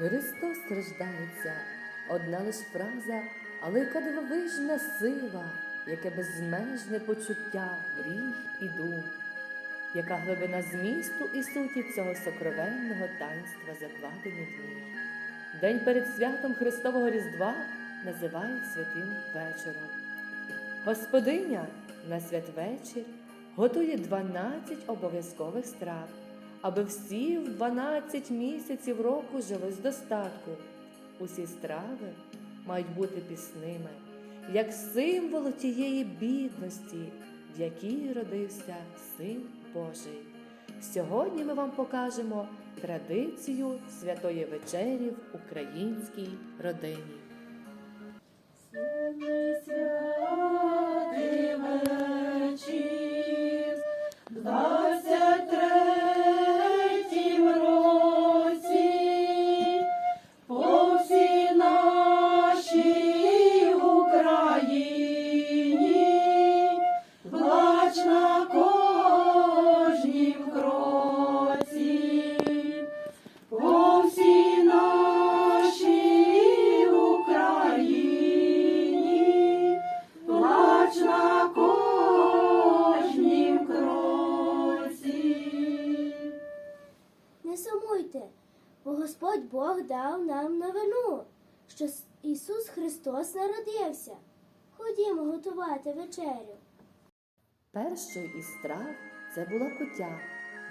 Христос страждається, одна лиш фраза, але яка дивовижна сила, яке безмежне почуття гріх і дум, яка глибина змісту і суті цього сокровенного таїнства закладені в ній. День перед святом Христового Різдва називають святим вечором. Господиня на святвечір готує 12 обов'язкових страв, аби всі в 12 місяців року жили з достатку. Усі страви мають бути пісними, як символ тієї бідності, в якій родився Син Божий. Сьогодні ми вам покажемо традицію святої вечері в українській родині. Святий сумуйте, бо Господь Бог дав нам новину, що Ісус Христос народився. Ходімо готувати вечерю. Першою із страв це була куття.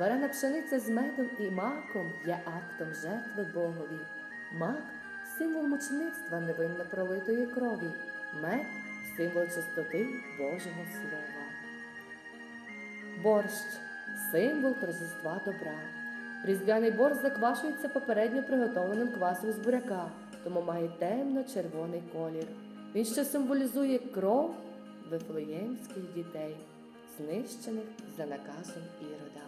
Варена пшениця з медом і маком є актом жертви Богові. Мак символ мучеництва невинно пролитої крові, мед символ чистоти Божого Слова. Борщ символ торжества добра. Різдвяний борщ заквашується попередньо приготовленим квасом з буряка, тому має темно-червоний колір. Він ще символізує кров вифлеємських дітей, знищених за наказом Ірода.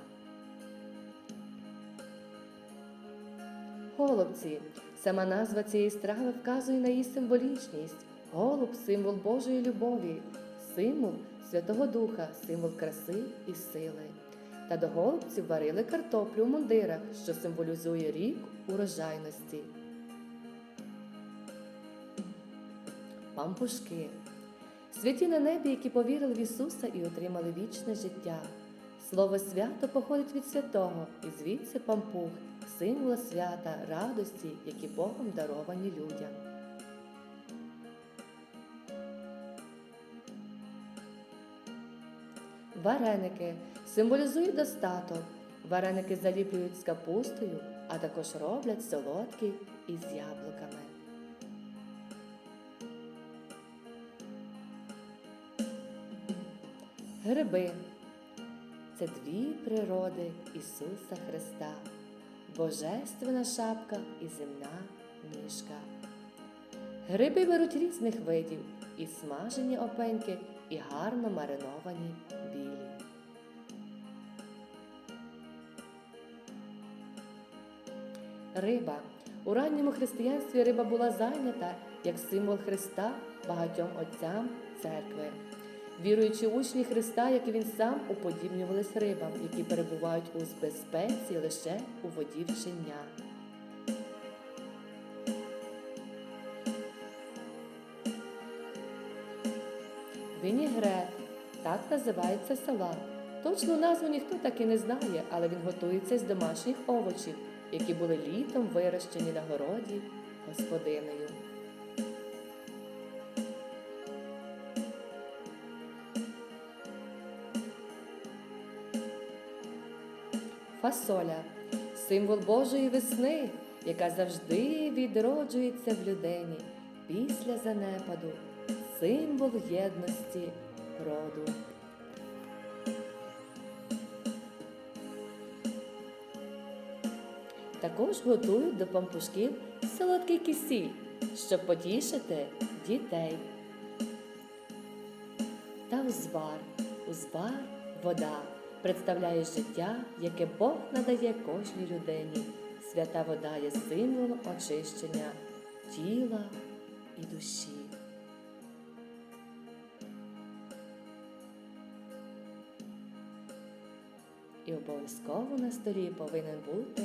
Голубці. Сама назва цієї страви вказує на її символічність. Голуб символ Божої любові, символ Святого Духа, символ краси і сили. Та до голубців варили картоплю в мундирах, що символізує рік урожайності. Пампушки. Святі на небі, які повірили в Ісуса і отримали вічне життя. Слово свято походить від святого, і звідси пампух, символ свята, радості, які Богом даровані людям. Вареники символізують достаток. Вареники заліплюють з капустою, а також роблять солодкі із яблуками. Гриби це дві природи Ісуса Христа, божественна шапка і земна ніжка. Гриби беруть різних видів, і смажені опеньки, і гарно мариновані Риба. У ранньому християнстві риба була зайнята як символ Христа багатьом отцям церкви. Віруючі учні Христа, як і він сам, уподібнювались рибам, які перебувають у безпеці лише у воді вчення. Вінігрет так називається салат. Точну назву ніхто так і не знає, але він готується з домашніх овочів, які були літом вирощені на городі господинею. Фасоля символ Божої весни, яка завжди відроджується в людині після занепаду, символ єдності роду. Також готують до пампушків солодкий кисіль, щоб потішити дітей. Та узвар, узвар вода представляє життя, яке Бог надає кожній людині. Свята вода є символом очищення тіла і душі. І обов'язково на столі повинен бути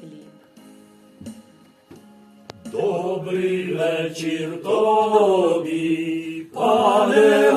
хліб. Добрий вечір тобі, пане.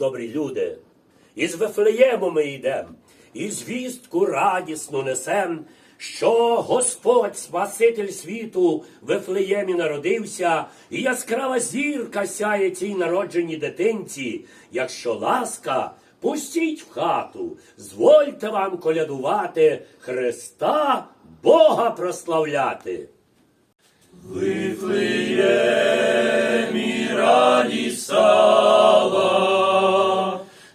Добрі люди! Із Вифлеєму ми йдем, і звістку радісну несем, що Господь, Спаситель світу, в Вифлеємі народився, і яскрава зірка сяє цій народженій дитинці. Якщо ласка, пустіть в хату, звольте вам колядувати Христа, Бога прославляти. Вифлеємі радість стала,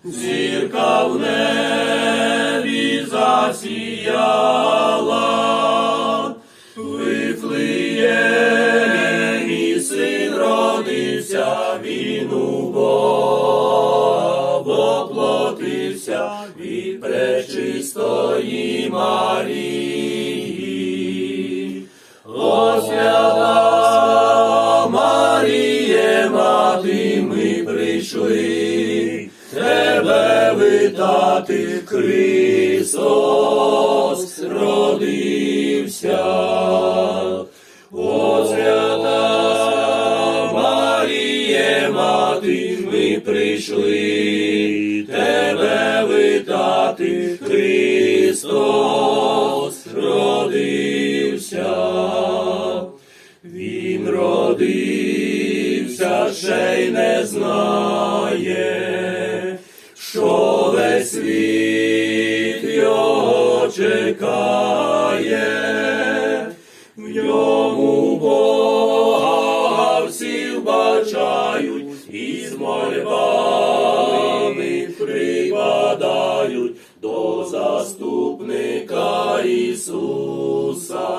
зірка в небі засіяла, в Вифлеємі син родився, він у Бога воплотився від пречистої Марії. О, свята тебе витати Христос родився. О, свята Маріє, мати, ми прийшли, тебе витати Христос родився. Він родився, ще й не знає, чекає, в ньому Бога всі вбачають і з мольбами припадають до заступника Ісуса.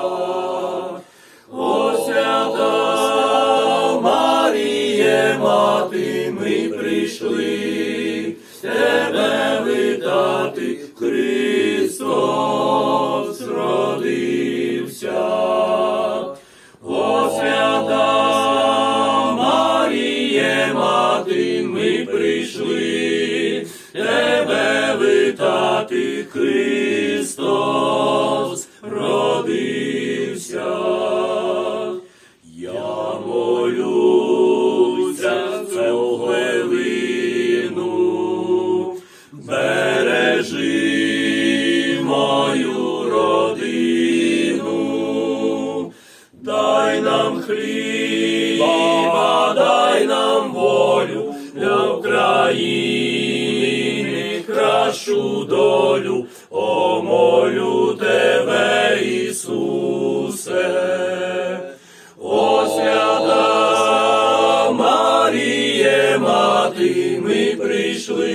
Мати, ми прийшли,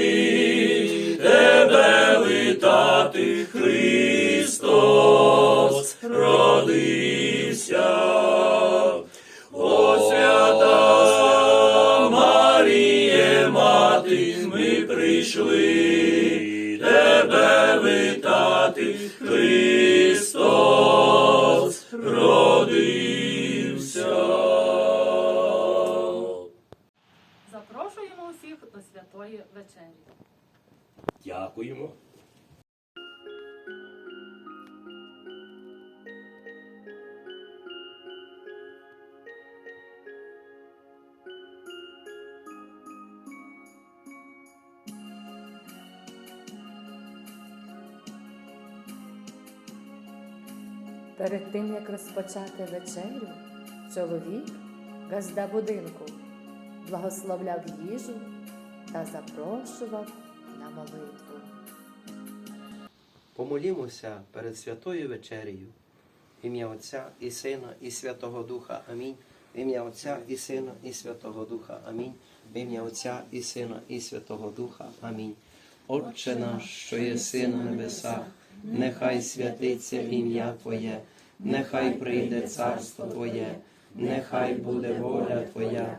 тебе витати Христос родився. До святої вечері. Дякуємо. Перед тим, як розпочати вечерю, чоловік, газда будинку, благословляв їжу та запрошував на молитву. Помолімося перед святою вечерею. В ім'я Отця і Сина, і Святого Духа. Амінь. В ім'я Отця і Сина, і Святого Духа. Амінь. В ім'я Отця і Сина, і Святого Духа. Амінь. Отче наш, що єси на небесах, нехай святиться ім'я Твоє, нехай прийде царство Твоє, нехай буде воля Твоя,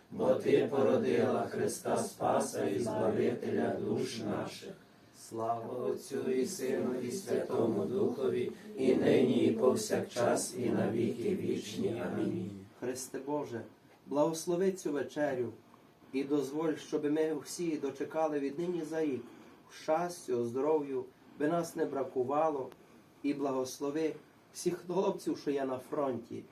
бо Ти породила Христа Спаса і Збавителя душ наших. Слава Отцю і Сину, і Святому Духові, і нині, і повсякчас, і на віки вічні. Амінь. Христе Боже, благослови цю вечерю і дозволь, щоб ми всі дочекали віднині за рік щастю, здоров'ю, би нас не бракувало, і благослови всіх хлопців, що є на фронті,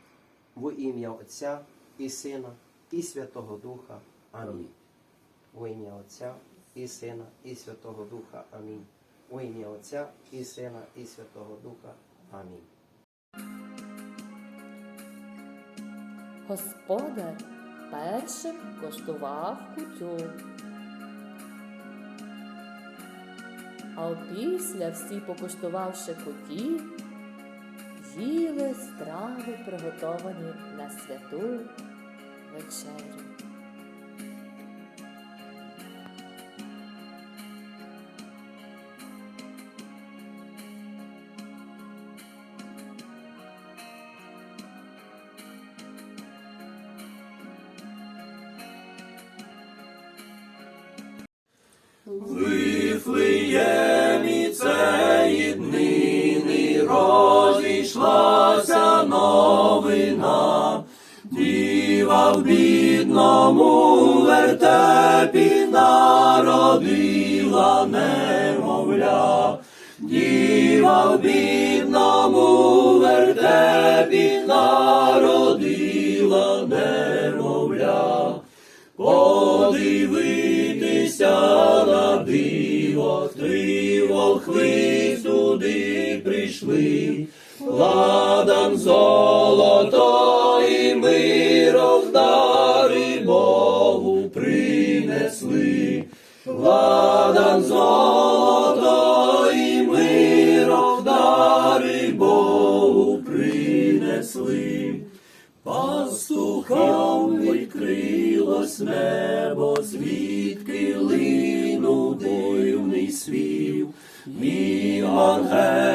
во ім'я Отця і Сина, і Святого Духа. Амінь. Во ім'я Отця і Сина, і Святого Духа. Амінь. Во ім'я Отця і Сина, і Святого Духа. Амінь. Господар першим коштував кутю. А опісля всі, покуштувавши куті, їли страви, приготовані на святу вечерю. Вифлеємі в бідному вертепі народила немовля, діва в бідному вертепі народила немовля. Подивитися на диво, три волхви сюди прийшли, ладан золото і миров ладан золото і миров дари Богу принесли. Пастухам відкрилось небо, звідки линув дивний свів, мій ангели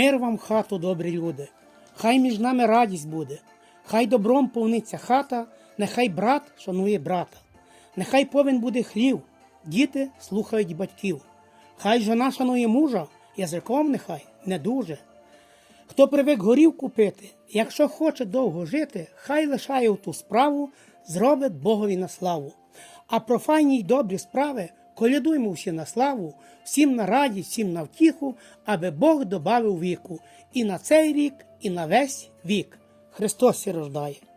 Мир вам хату, добрі люди, хай між нами радість буде, хай добром повниться хата, нехай брат шанує брата, нехай повен буде хлів, діти слухають батьків, хай жона шанує мужа, язиком нехай не дуже. Хто привик горівку пити, якщо хоче довго жити, хай лишає в ту справу, зробить Богові на славу. А про файні й добрі справи колядуймо всі на славу, всім на радість, всім на втіху, аби Бог добавив віку і на цей рік, і на весь вік. Христос і рождає.